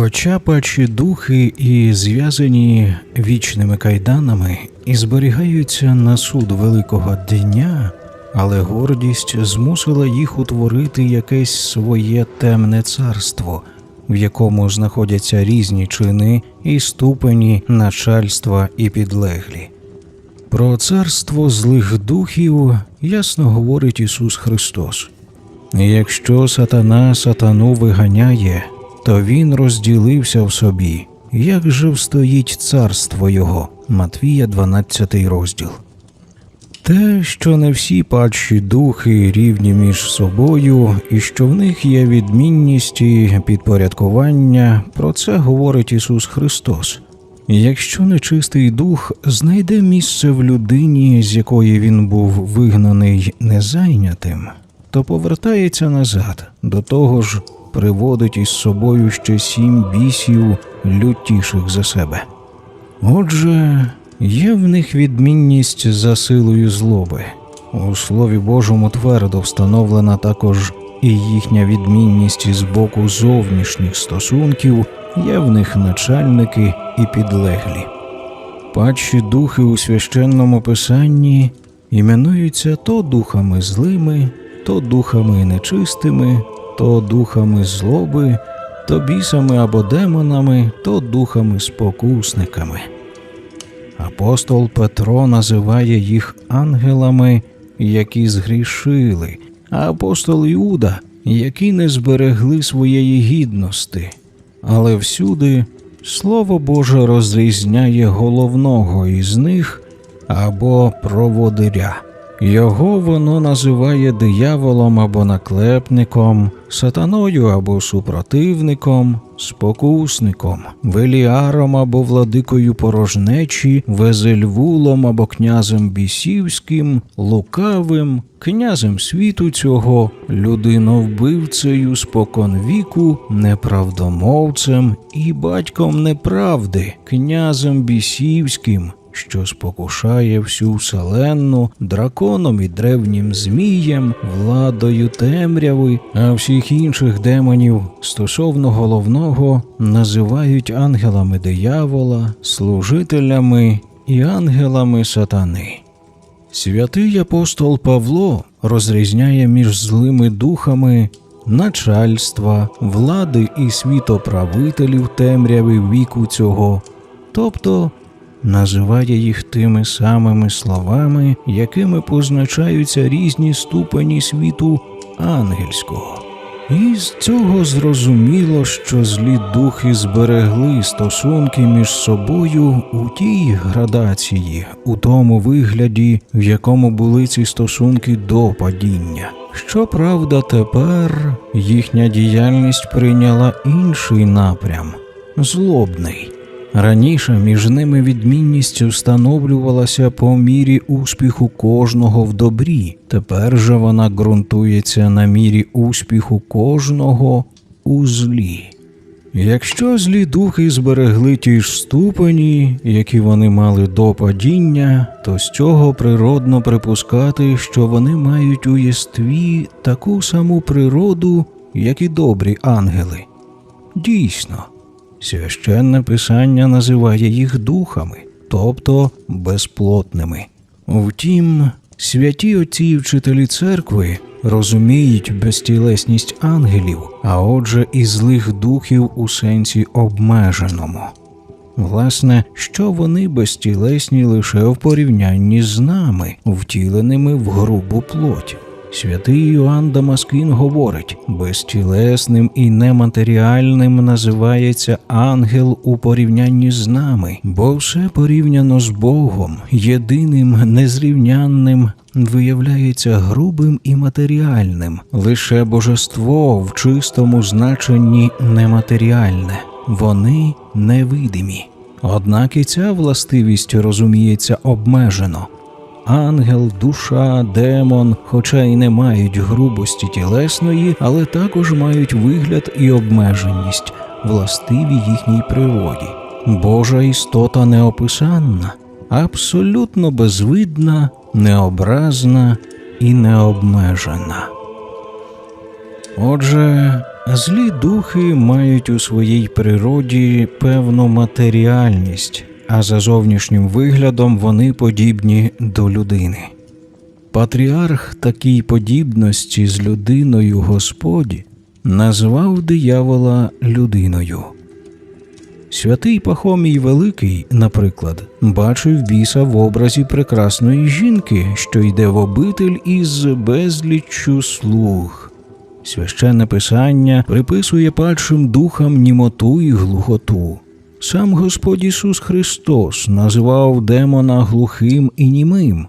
Хоча пачі духи і зв'язані вічними кайданами і зберігаються на суд великого дня, але гордість змусила їх утворити якесь своє темне царство, в якому знаходяться різні чини і ступені начальства і підлеглі. Про царство злих духів ясно говорить Ісус Христос. Якщо сатана сатану виганяє, то він розділився в собі. Як же встоїть царство його? Матвія 12 розділ. Те, що не всі падші духи рівні між собою, і що в них є відмінність підпорядкування, про це говорить Ісус Христос. Якщо нечистий дух знайде місце в людині, з якої він був вигнаний незайнятим, то повертається назад, до того ж приводить із собою ще сім бісів лютіших за себе. Отже, є в них відмінність за силою злоби. У Слові Божому твердо встановлена також і їхня відмінність із боку зовнішніх стосунків, є в них начальники і підлеглі. Падші духи у священному писанні іменуються то духами злими, то духами нечистими, то духами злоби, то бісами або демонами, то духами спокусниками. Апостол Петро називає їх ангелами, які згрішили, а апостол Іуда, які не зберегли своєї гідності. Але всюди Слово Боже розрізняє головного із них або проводиря. Його воно називає дияволом або наклепником, сатаною або супротивником, спокусником, веліаром або владикою порожнечі, везельвулом або князем бісівським, лукавим, князем світу цього, людиновбивцею споконвіку, неправдомовцем і батьком неправди, князем бісівським що спокушає всю вселенну драконом і древнім змієм, владою темряви, а всіх інших демонів стосовно головного називають ангелами диявола, служителями і ангелами сатани. Святий апостол Павло розрізняє між злими духами начальства, влади і світоправителів темряви віку цього, тобто називає їх тими самими словами, якими позначаються різні ступені світу ангельського. І з цього зрозуміло, що злі духи зберегли стосунки між собою у тій градації, у тому вигляді, в якому були ці стосунки до падіння. Щоправда, тепер їхня діяльність прийняла інший напрям злобний. Раніше між ними відмінність встановлювалася по мірі успіху кожного в добрі, тепер же вона ґрунтується на мірі успіху кожного у злі. Якщо злі духи зберегли ті ж ступені, які вони мали до падіння, то з цього природно припускати, що вони мають у єстві таку саму природу, як і добрі ангели. Дійсно. Священне писання називає їх духами, тобто безплотними. Втім, святі отці і вчителі церкви розуміють безтілесність ангелів, а отже, і злих духів у сенсі обмеженому. Власне, що вони безтілесні лише в порівнянні з нами, втіленими в грубу плоть. Святий Йоанн Дамаскін говорить, безтілесним і нематеріальним називається ангел у порівнянні з нами, бо все порівняно з Богом, єдиним, незрівнянним, виявляється грубим і матеріальним. Лише божество в чистому значенні нематеріальне, вони невидимі. Однак і ця властивість розуміється обмежено ангел, душа, демон, хоча й не мають грубості тілесної, але також мають вигляд і обмеженість, властиві їхній природі. Божа істота неописанна, абсолютно безвидна, необразна і необмежена. Отже, Злі духи мають у своїй природі певну матеріальність, а за зовнішнім виглядом вони подібні до людини. Патріарх такій подібності з людиною Господі назвав диявола людиною. Святий Пахомій Великий, наприклад, бачив біса в образі прекрасної жінки, що йде в обитель із безліччю слуг. Священне писання приписує падшим духам німоту і глухоту. Сам Господь Ісус Христос називав демона глухим і німим.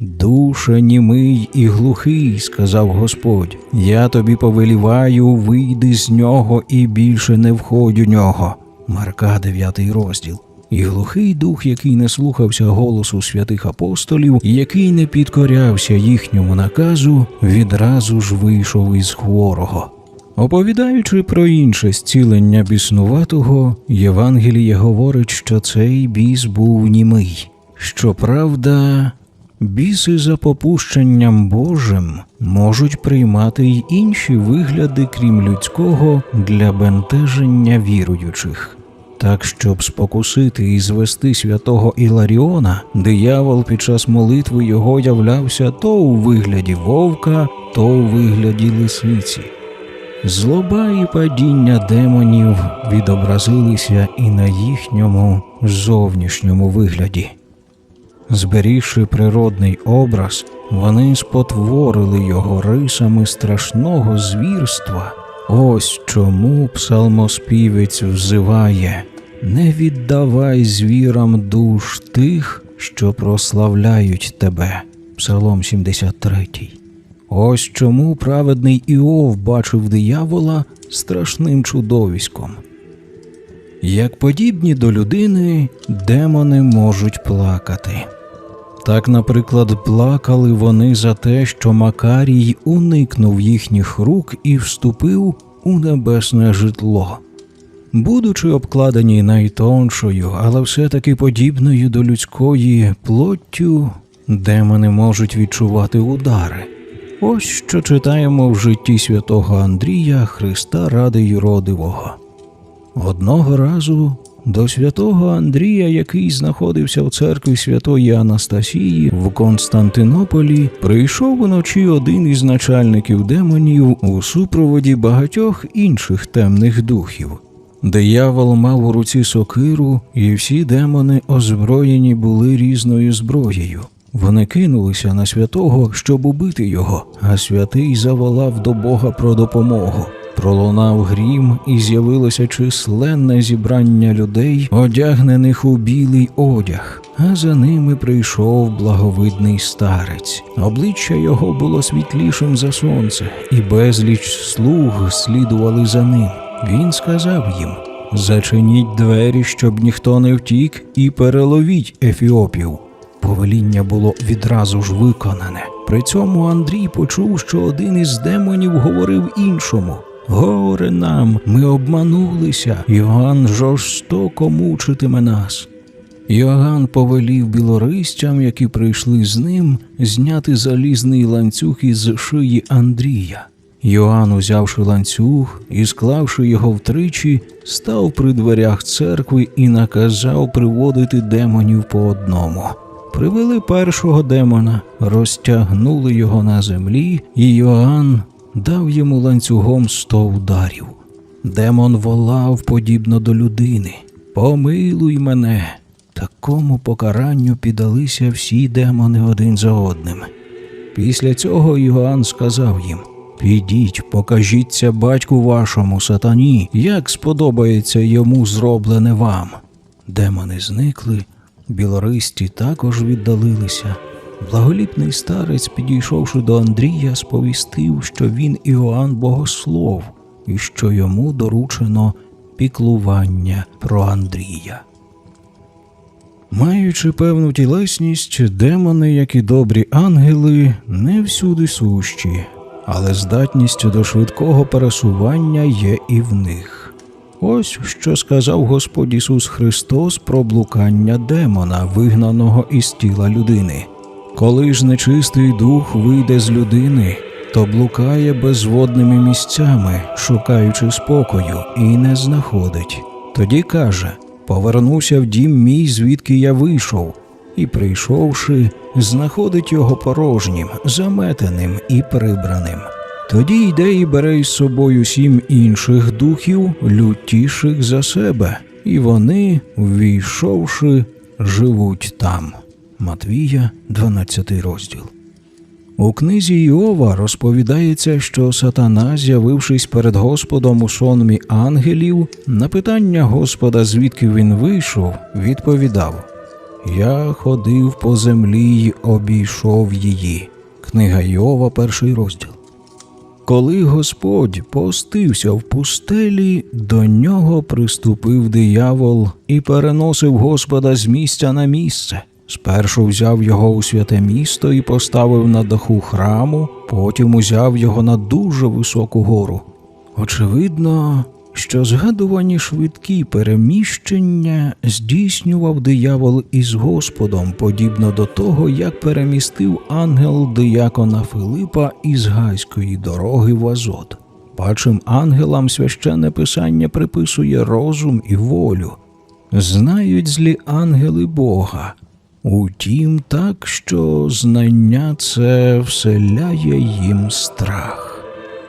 Душа німий і глухий, сказав Господь, я тобі повеліваю, вийди з нього і більше не входь у нього. Марка 9 розділ. І глухий дух, який не слухався голосу святих апостолів, який не підкорявся їхньому наказу, відразу ж вийшов із хворого. Оповідаючи про інше зцілення біснуватого, Євангеліє говорить, що цей біс був німий. Щоправда, біси за попущенням Божим можуть приймати й інші вигляди, крім людського, для бентеження віруючих. Так, щоб спокусити і звести святого Іларіона, диявол під час молитви його являвся то у вигляді вовка, то у вигляді лисиці. Злоба і падіння демонів відобразилися і на їхньому зовнішньому вигляді. Зберігши природний образ, вони спотворили його рисами страшного звірства. Ось чому псалмоспівець взиває Не віддавай звірам душ тих, що прославляють тебе. Псалом 73. Ось чому праведний Іов бачив диявола страшним чудовиськом. Як подібні до людини, демони можуть плакати. Так, наприклад, плакали вони за те, що Макарій уникнув їхніх рук і вступив у небесне житло. Будучи обкладені найтоншою, але все-таки подібною до людської плоттю, демони можуть відчувати удари. Ось що читаємо в житті святого Андрія Христа ради юродивого. Одного разу до святого Андрія, який знаходився в церкві святої Анастасії в Константинополі, прийшов уночі один із начальників демонів у супроводі багатьох інших темних духів. Диявол мав у руці сокиру, і всі демони озброєні були різною зброєю. Вони кинулися на святого, щоб убити його, а святий заволав до Бога про допомогу. Пролунав грім, і з'явилося численне зібрання людей, одягнених у білий одяг, а за ними прийшов благовидний старець. Обличчя його було світлішим за сонце, і безліч слуг слідували за ним. Він сказав їм: Зачиніть двері, щоб ніхто не втік, і переловіть ефіопів. Повеління було відразу ж виконане. При цьому Андрій почув, що один із демонів говорив іншому. Горе нам, ми обманулися. Йоанн жорстоко мучитиме нас. Йоанн повелів білористям, які прийшли з ним, зняти залізний ланцюг із шиї Андрія. Йоанн, узявши ланцюг і склавши його втричі, став при дверях церкви і наказав приводити демонів по одному. Привели першого демона, розтягнули його на землі, і Йоанн дав йому ланцюгом сто ударів. Демон волав подібно до людини. Помилуй мене. Такому покаранню піддалися всі демони один за одним. Після цього Йоанн сказав їм: Підіть, покажіться батьку вашому сатані, як сподобається йому зроблене вам. Демони зникли, білористі також віддалилися. Благоліпний старець, підійшовши до Андрія, сповістив, що він Іоанн Богослов і що йому доручено піклування про Андрія. Маючи певну тілесність, демони, як і добрі ангели, не всюди сущі, але здатність до швидкого пересування є і в них. Ось що сказав Господь Ісус Христос про блукання демона, вигнаного із тіла людини. Коли ж нечистий дух вийде з людини, хто блукає безводними місцями, шукаючи спокою, і не знаходить. Тоді каже: Повернуся в дім мій, звідки я вийшов, і, прийшовши, знаходить його порожнім, заметеним і прибраним. Тоді йде і бере із собою сім інших духів, лютіших за себе, і вони, ввійшовши, живуть там. Матвія, 12 розділ. У книзі Іова розповідається, що сатана, з'явившись перед Господом у сонмі ангелів, на питання Господа, звідки він вийшов, відповідав: Я ходив по землі й обійшов її. Книга Іова, перший розділ. Коли Господь постився в пустелі, до нього приступив диявол і переносив Господа з місця на місце. Спершу взяв його у святе місто і поставив на даху храму, потім узяв його на дуже високу гору. Очевидно, що згадувані швидкі переміщення здійснював диявол із Господом, подібно до того, як перемістив ангел диякона Филипа із гайської дороги в Азот. Пачим ангелам священне писання приписує розум і волю. Знають злі ангели Бога. Утім, так, що знання це вселяє їм страх.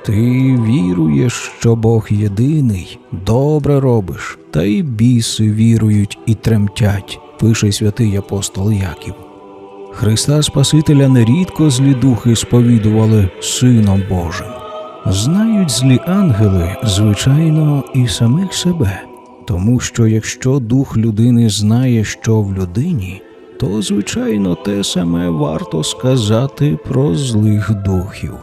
Ти віруєш, що Бог єдиний, добре робиш, та й біси вірують і тремтять, пише святий апостол Яків. Христа Спасителя нерідко злі духи сповідували Сином Божим. Знають злі ангели, звичайно, і самих себе, тому що якщо дух людини знає, що в людині, то звичайно те саме варто сказати про злих духів.